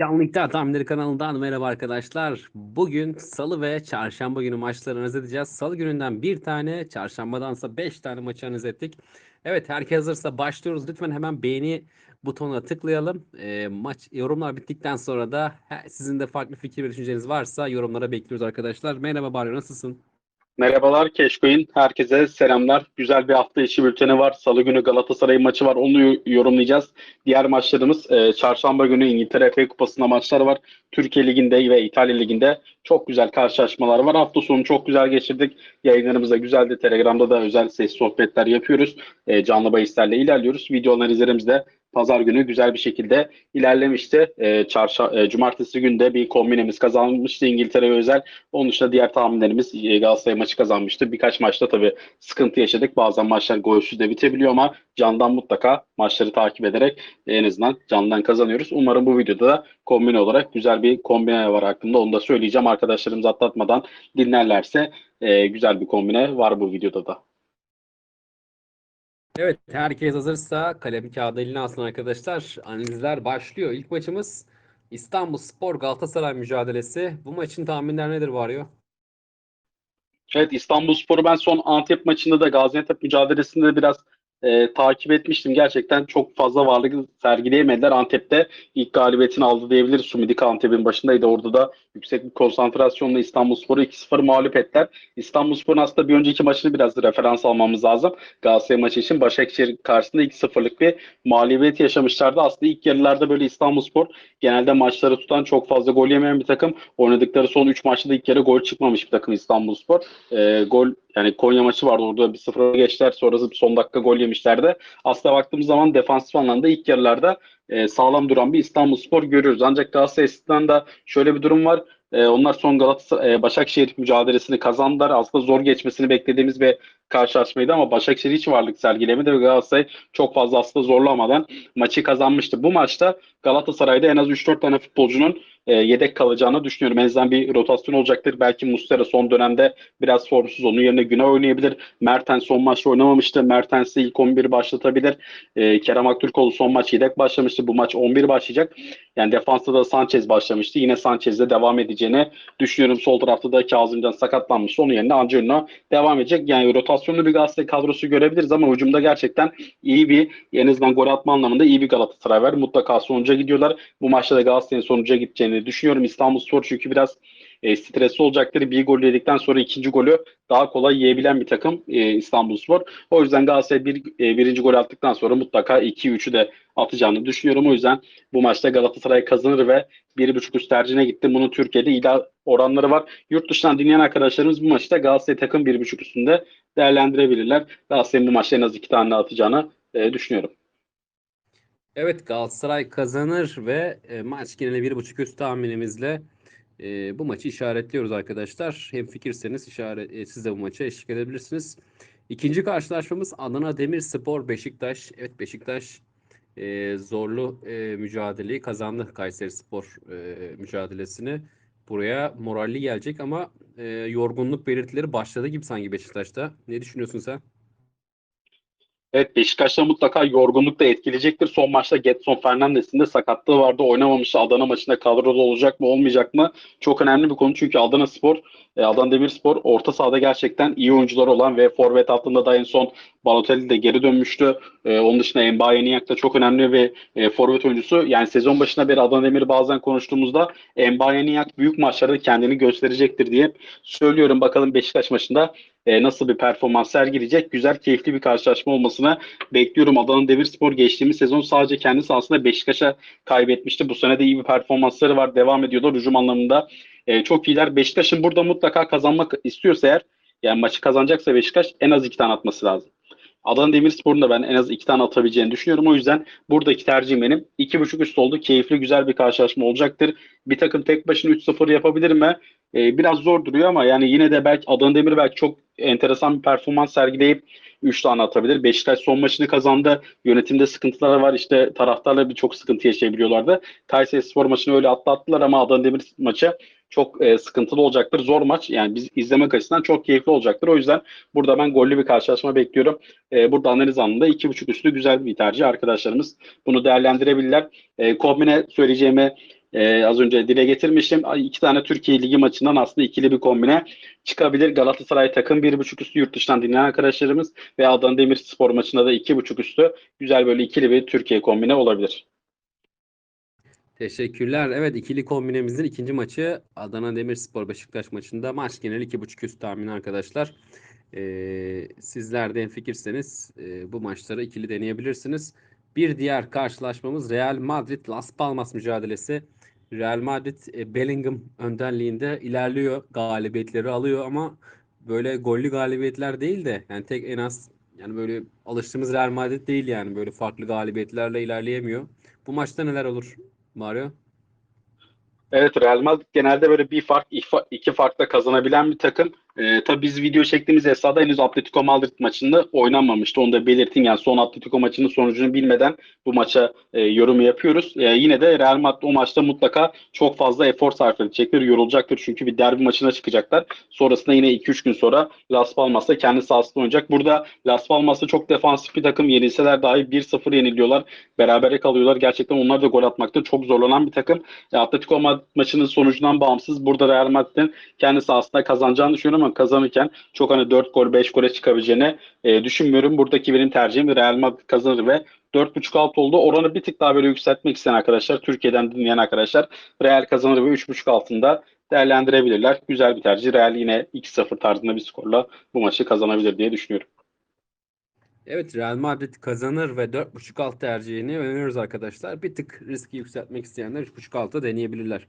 Canlı İktidar Tahminleri kanalından merhaba arkadaşlar. Bugün salı ve çarşamba günü maçları analiz edeceğiz. Salı gününden bir tane, çarşambadansa beş tane maçı analiz. Evet herkes hazırsa başlıyoruz. Lütfen hemen beğeni butonuna tıklayalım. Ee, maç yorumlar bittikten sonra da he, sizin de farklı fikir ve düşünceniz varsa yorumlara bekliyoruz arkadaşlar. Merhaba Baryo nasılsın? Merhabalar Keşkoy'un. Herkese selamlar. Güzel bir hafta içi bülteni var. Salı günü Galatasaray maçı var. Onu yorumlayacağız. Diğer maçlarımız e, çarşamba günü İngiltere FA Kupası'nda maçlar var. Türkiye Ligi'nde ve İtalya Ligi'nde çok güzel karşılaşmalar var. Hafta sonu çok güzel geçirdik. Yayınlarımız da güzeldi. Telegram'da da özel ses sohbetler yapıyoruz. E, canlı bahislerle ilerliyoruz. Video analizlerimiz de pazar günü güzel bir şekilde ilerlemişti. E, çarşa, e, cumartesi günü de bir kombinemiz kazanmıştı İngiltere'ye özel. Onun dışında diğer tahminlerimiz e, Galatasaray maçı kazanmıştı. Birkaç maçta tabii sıkıntı yaşadık. Bazen maçlar golsüz de bitebiliyor ama candan mutlaka maçları takip ederek en azından candan kazanıyoruz. Umarım bu videoda da kombine olarak güzel bir kombine var hakkında. Onu da söyleyeceğim. Arkadaşlarımız atlatmadan dinlerlerse e, güzel bir kombine var bu videoda da. Evet herkes hazırsa kalem kağıdı eline alsın arkadaşlar. Analizler başlıyor. İlk maçımız İstanbul Spor Galatasaray mücadelesi. Bu maçın tahminler nedir Varyo? Evet İstanbulspor'u ben son Antep maçında da Gaziantep mücadelesinde biraz e, takip etmiştim. Gerçekten çok fazla varlık sergileyemediler. Antep'te ilk galibiyetini aldı diyebiliriz. Sumidika Antep'in başındaydı. Orada da yüksek bir konsantrasyonla İstanbulspor'u 2-0 mağlup ettiler. İstanbulspor'un aslında bir önceki maçını biraz referans almamız lazım. Galatasaray maçı için Başakşehir karşısında 2-0'lık bir mağlubiyet yaşamışlardı. Aslında ilk yarılarda böyle İstanbulspor genelde maçları tutan çok fazla gol yemeyen bir takım. Oynadıkları son 3 maçta da ilk kere gol çıkmamış bir takım İstanbulspor. E, gol yani Konya maçı vardı orada bir sıfıra geçtiler. Sonrası son dakika gol yemişlerdi. Aslında baktığımız zaman defansif anlamda ilk yarılarda e, sağlam duran bir İstanbulspor görüyoruz. Ancak Galatasaray'dan da şöyle bir durum var. E, onlar son Galatasaray e, Başakşehir mücadelesini kazandılar. Aslında zor geçmesini beklediğimiz bir karşılaşmaydı ama Başakşehir hiç varlık sergilemedi ve Galatasaray çok fazla aslında zorlamadan maçı kazanmıştı. Bu maçta Galatasaray'da en az 3-4 tane futbolcunun e, yedek kalacağını düşünüyorum. En azından bir rotasyon olacaktır. Belki Muslera son dönemde biraz formsuz. Onun yerine Güney oynayabilir. Mertens son maçta oynamamıştı. Mertens'i ilk 11 başlatabilir. E, Kerem Aktürkoğlu son maç yedek başlamıştı. Bu maç 11 başlayacak. Yani defansta da Sanchez başlamıştı. Yine Sanchez'de devam edeceğini düşünüyorum. Sol tarafta da Kazımcan sakatlanmış. Onun yerine Angelino devam edecek. Yani rotasyonlu bir Galatasaray kadrosu görebiliriz ama hücumda gerçekten iyi bir en azından gol atma anlamında iyi bir Galatasaray var. Mutlaka sonuca gidiyorlar. Bu maçta da Galatasaray'ın sonuca gideceğini düşünüyorum. İstanbulspor çünkü biraz e, stresli olacaktır. Bir gol yedikten sonra ikinci golü daha kolay yiyebilen bir takım e, İstanbulspor. O yüzden Galatasaray bir, e, birinci gol attıktan sonra mutlaka 2-3'ü de atacağını düşünüyorum. O yüzden bu maçta Galatasaray kazanır ve 1.5 üst tercihine gitti. Bunun Türkiye'de iddia oranları var. Yurt dışından dinleyen arkadaşlarımız bu maçta Galatasaray takım 1.5 üstünde değerlendirebilirler. Galatasaray'ın bu maçta en az iki tane atacağını e, düşünüyorum. Evet Galatasaray kazanır ve e, maç geneli 1.5 üst tahminimizle e, bu maçı işaretliyoruz arkadaşlar. Hem fikirseniz işaret, e, siz de bu maça eşlik edebilirsiniz. İkinci karşılaşmamız Adana Demirspor Beşiktaş. Evet Beşiktaş e, zorlu e, mücadeleyi kazandı Kayseri Spor e, mücadelesini. Buraya moralli gelecek ama e, yorgunluk belirtileri başladı gibi sanki Beşiktaş'ta. Ne düşünüyorsun sen? Evet Beşiktaş'ta mutlaka yorgunluk da etkileyecektir. Son maçta Getson Fernandes'in de sakatlığı vardı. Oynamamıştı. Adana maçında kadroda olacak mı olmayacak mı? Çok önemli bir konu çünkü Adana Spor, e, Adana Demirspor orta sahada gerçekten iyi oyuncular olan ve forvet hattında da en son Balotelli de geri dönmüştü. E, onun dışında Mbaye Niyak da çok önemli bir e, forvet oyuncusu. Yani sezon başına beri Adana Demir bazen konuştuğumuzda Mbaye Niyak büyük maçlarda kendini gösterecektir diye söylüyorum. Bakalım Beşiktaş maçında e, nasıl bir performans sergileyecek. Güzel, keyifli bir karşılaşma olmasını bekliyorum. Adana Demirspor geçtiğimiz sezon sadece kendi sahasında Beşiktaş'a kaybetmişti. Bu sene de iyi bir performansları var. Devam ediyorlar hücum anlamında. E, çok iyiler. Beşiktaş'ın burada mutlaka kazanmak istiyorsa eğer yani maçı kazanacaksa Beşiktaş en az iki tane atması lazım. Adana Demirspor'un da ben en az iki tane atabileceğini düşünüyorum. O yüzden buradaki tercihim benim. iki buçuk üst oldu. Keyifli güzel bir karşılaşma olacaktır. Bir takım tek başına 3-0 yapabilir mi? Ee, biraz zor duruyor ama yani yine de belki Adana Demir belki çok enteresan bir performans sergileyip 3 tane atabilir. Beşiktaş son maçını kazandı. Yönetimde sıkıntılar var. İşte taraftarla bir çok sıkıntı yaşayabiliyorlardı. Kayseri Spor maçını öyle atlattılar ama Adana Demir maçı çok e, sıkıntılı olacaktır. Zor maç. Yani biz izlemek açısından çok keyifli olacaktır. O yüzden burada ben gollü bir karşılaşma bekliyorum. E, burada analiz anında 2.5 üstü güzel bir tercih. Arkadaşlarımız bunu değerlendirebilirler. E, kombine söyleyeceğime e, az önce dile getirmiştim. İki tane Türkiye Ligi maçından aslında ikili bir kombine çıkabilir. Galatasaray takım 1.5 üstü yurt dışından dinleyen arkadaşlarımız ve Adana Demirspor maçında da 2.5 üstü güzel böyle ikili bir Türkiye kombine olabilir. Teşekkürler. Evet ikili kombinemizin ikinci maçı Adana Demirspor Beşiktaş maçında maç geneli 2.5 üst tahmini arkadaşlar. Ee, sizler de fikirseniz e, bu maçları ikili deneyebilirsiniz. Bir diğer karşılaşmamız Real Madrid Las Palmas mücadelesi. Real Madrid e, Bellingham önderliğinde ilerliyor. Galibiyetleri alıyor ama böyle gollü galibiyetler değil de yani tek en az yani böyle alıştığımız Real Madrid değil yani böyle farklı galibiyetlerle ilerleyemiyor. Bu maçta neler olur Mario? Evet Real Madrid genelde böyle bir fark iki farkla kazanabilen bir takım. Ee, tabii biz video çektiğimiz esnada henüz Atletico Madrid maçında oynanmamıştı. Onu da belirteyim. Yani son Atletico maçının sonucunu bilmeden bu maça e, yorum yapıyoruz. E, yine de Real Madrid o maçta mutlaka çok fazla efor sarf edecektir. Yorulacaktır çünkü bir derbi maçına çıkacaklar. Sonrasında yine 2-3 gün sonra Las Palmas'ta kendi sahasında oynayacak. Burada Las Palmas'ta çok defansif bir takım. Yenilseler dahi 1-0 yeniliyorlar. Berabere kalıyorlar. Gerçekten onlar da gol atmakta çok zorlanan bir takım. E, Atletico Madrid maçının sonucundan bağımsız burada Real Madrid'in kendi sahasında kazanacağını düşünüyorum ama kazanırken çok hani 4 gol 5 gole çıkabileceğini e, düşünmüyorum. Buradaki benim tercihim Real Madrid kazanır ve 4.5 alt oldu. Oranı bir tık daha böyle yükseltmek isteyen arkadaşlar, Türkiye'den dinleyen arkadaşlar Real kazanır ve 3.5 altında değerlendirebilirler. Güzel bir tercih. Real yine 2-0 tarzında bir skorla bu maçı kazanabilir diye düşünüyorum. Evet Real Madrid kazanır ve 4.5 alt tercihini öneriyoruz arkadaşlar. Bir tık riski yükseltmek isteyenler 3.5 alta deneyebilirler.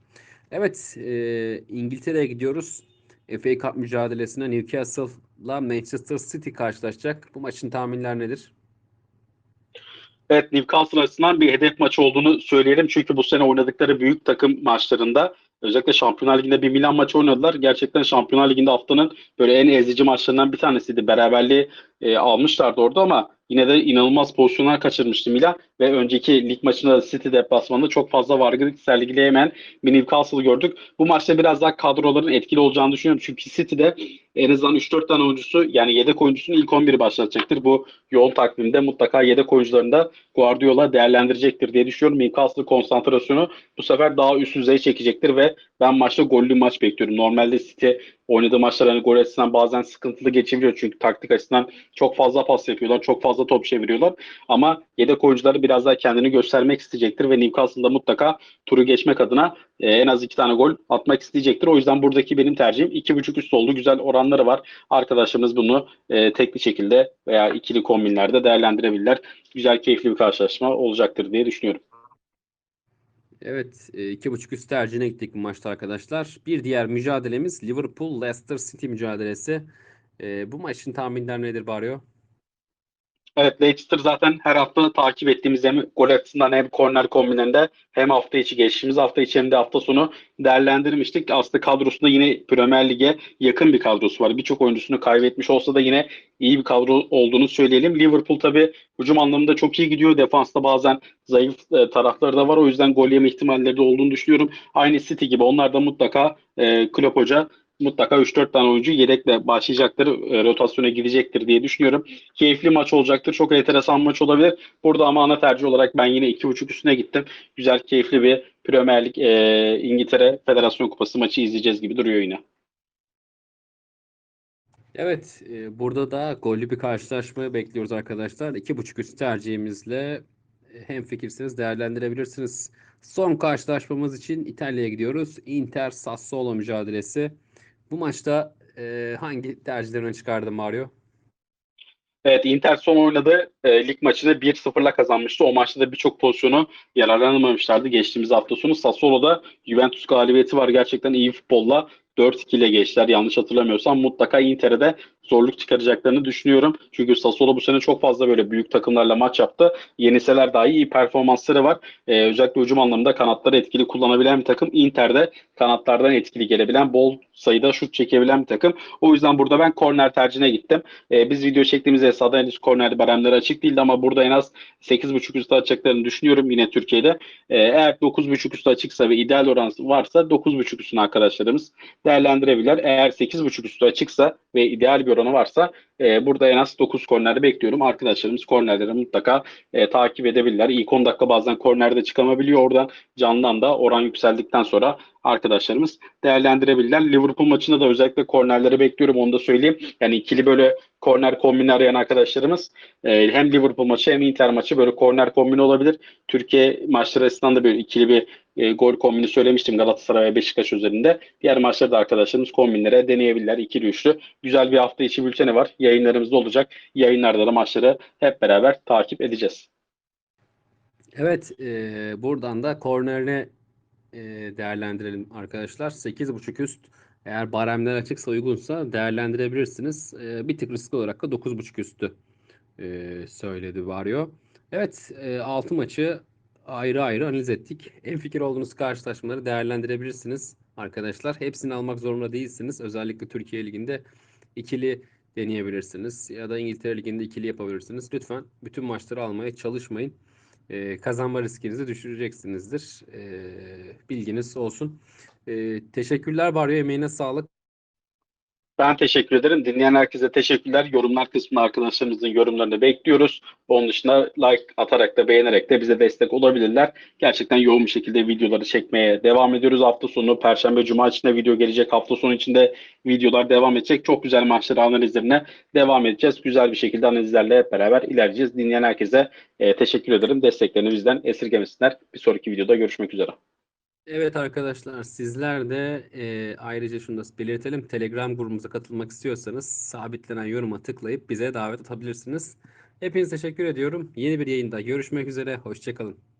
Evet e, İngiltere'ye gidiyoruz. FA Cup mücadelesinde Newcastle'la Manchester City karşılaşacak. Bu maçın tahminler nedir? Evet Newcastle açısından bir hedef maçı olduğunu söyleyelim. Çünkü bu sene oynadıkları büyük takım maçlarında özellikle Şampiyonlar Ligi'nde bir Milan maçı oynadılar. Gerçekten Şampiyonlar Ligi'nde haftanın böyle en ezici maçlarından bir tanesiydi. Beraberliği e, almışlardı orada ama yine de inanılmaz pozisyonlar kaçırmıştı Milan ve önceki lig maçında da City deplasmanında çok fazla vargılık sergileyemeyen bir Newcastle'ı gördük. Bu maçta biraz daha kadroların etkili olacağını düşünüyorum. Çünkü City'de en azından 3-4 tane oyuncusu yani yedek oyuncusunun ilk 11'i başlatacaktır. Bu yoğun takvimde mutlaka yedek oyuncularını da Guardiola değerlendirecektir diye düşünüyorum. Newcastle konsantrasyonu bu sefer daha üst düzeye çekecektir ve ben maçta gollü maç bekliyorum. Normalde City oynadığı maçlar hani gol açısından bazen sıkıntılı geçebiliyor. Çünkü taktik açısından çok fazla pas yapıyorlar. Çok fazla top çeviriyorlar. Ama yedek oyuncuları biraz daha kendini göstermek isteyecektir ve Newcastle'da mutlaka turu geçmek adına e, en az iki tane gol atmak isteyecektir. O yüzden buradaki benim tercihim 2.5 üst oldu. Güzel oranları var. Arkadaşlarımız bunu e, tekli şekilde veya ikili kombinlerde değerlendirebilirler. Güzel, keyifli bir karşılaşma olacaktır diye düşünüyorum. Evet, e, iki buçuk üst tercihine gittik bu maçta arkadaşlar. Bir diğer mücadelemiz Liverpool-Leicester City mücadelesi. E, bu maçın tahminler nedir Barrio? Evet Leicester zaten her hafta takip ettiğimiz hem gol açısından hem korner kombinlerinde hem hafta içi geçtiğimiz hafta içi hem de hafta sonu değerlendirmiştik. Aslında kadrosunda yine Premier Lig'e yakın bir kadrosu var. Birçok oyuncusunu kaybetmiş olsa da yine iyi bir kadro olduğunu söyleyelim. Liverpool tabii hücum anlamında çok iyi gidiyor. Defansta bazen zayıf e, tarafları da var. O yüzden gol yeme ihtimalleri de olduğunu düşünüyorum. Aynı City gibi onlar da mutlaka e, Klopp Hoca mutlaka 3-4 tane oyuncu yedekle başlayacaktır. E, rotasyona gidecektir diye düşünüyorum. Keyifli maç olacaktır. Çok enteresan maç olabilir. Burada ama ana tercih olarak ben yine 2.5 üstüne gittim. Güzel, keyifli bir Premier Lig e, İngiltere Federasyon Kupası maçı izleyeceğiz gibi duruyor yine. Evet, e, burada da gollü bir karşılaşma bekliyoruz arkadaşlar. İki buçuk üst tercihimizle hem fikirseniz değerlendirebilirsiniz. Son karşılaşmamız için İtalya'ya gidiyoruz. Inter Sassuolo mücadelesi. Bu maçta e, hangi tercihlerini çıkardı Mario? Evet Inter son oynadığı e, lig maçını 1-0'la kazanmıştı. O maçta da birçok pozisyonu yararlanamamışlardı geçtiğimiz hafta sonu. Sassuolo'da Juventus galibiyeti var. Gerçekten iyi futbolla 4-2 ile geçtiler. Yanlış hatırlamıyorsam mutlaka Inter'e de zorluk çıkaracaklarını düşünüyorum. Çünkü Sassuolo bu sene çok fazla böyle büyük takımlarla maç yaptı. Yeniseler dahi iyi performansları var. Ee, özellikle hücum anlamında kanatları etkili kullanabilen bir takım. Inter'de kanatlardan etkili gelebilen, bol sayıda şut çekebilen bir takım. O yüzden burada ben korner tercihine gittim. Ee, biz video çektiğimiz esnada henüz korner baremleri açık değildi ama burada en az 8.5 üstü açacaklarını düşünüyorum yine Türkiye'de. Ee, eğer 9.5 üstü açıksa ve ideal oran varsa 9.5 üstüne arkadaşlarımız değerlendirebilirler. Eğer 8.5 üstü açıksa ve ideal bir oranı varsa e, burada en az 9 korner bekliyorum. Arkadaşlarımız kornerleri mutlaka e, takip edebilirler. İlk 10 dakika bazen kornerde çıkamayabiliyor. Oradan candan da oran yükseldikten sonra arkadaşlarımız değerlendirebilirler. Liverpool maçında da özellikle kornerleri bekliyorum. Onu da söyleyeyim. Yani ikili böyle korner kombini arayan arkadaşlarımız e, hem Liverpool maçı hem Inter maçı böyle korner kombini olabilir. Türkiye maçları arasında da böyle ikili bir e, gol kombini söylemiştim Galatasaray ve Beşiktaş üzerinde. Diğer maçlarda arkadaşlarımız kombinlere deneyebilirler. İkili üçlü. Güzel bir hafta içi bülteni var. Yayınlarımızda olacak. Yayınlarda da maçları hep beraber takip edeceğiz. Evet, e, buradan da kornerini e, değerlendirelim arkadaşlar. 8.5 üst eğer baremler açıksa uygunsa değerlendirebilirsiniz. E, bir tık riskli olarak da 9.5 üstü e, söyledi Vario. Evet, e, 6 maçı ayrı ayrı analiz ettik. En fikir olduğunuz karşılaşmaları değerlendirebilirsiniz arkadaşlar. Hepsini almak zorunda değilsiniz. Özellikle Türkiye Ligi'nde ikili deneyebilirsiniz ya da İngiltere Ligi'nde ikili yapabilirsiniz. Lütfen bütün maçları almaya çalışmayın. Ee, kazanma riskinizi düşüreceksinizdir. Ee, bilginiz olsun. Ee, teşekkürler Baryo. Emeğine sağlık. Ben teşekkür ederim. Dinleyen herkese teşekkürler. Yorumlar kısmında arkadaşlarımızın yorumlarını bekliyoruz. Onun dışında like atarak da beğenerek de bize destek olabilirler. Gerçekten yoğun bir şekilde videoları çekmeye devam ediyoruz. Hafta sonu Perşembe Cuma içinde video gelecek. Hafta sonu içinde videolar devam edecek. Çok güzel maçları analizlerine devam edeceğiz. Güzel bir şekilde analizlerle hep beraber ilerleyeceğiz. Dinleyen herkese e, teşekkür ederim. Desteklerini bizden esirgemesinler. Bir sonraki videoda görüşmek üzere. Evet arkadaşlar sizler de e, ayrıca şunu da belirtelim. Telegram grubumuza katılmak istiyorsanız sabitlenen yoruma tıklayıp bize davet atabilirsiniz. Hepinize teşekkür ediyorum. Yeni bir yayında görüşmek üzere. Hoşçakalın.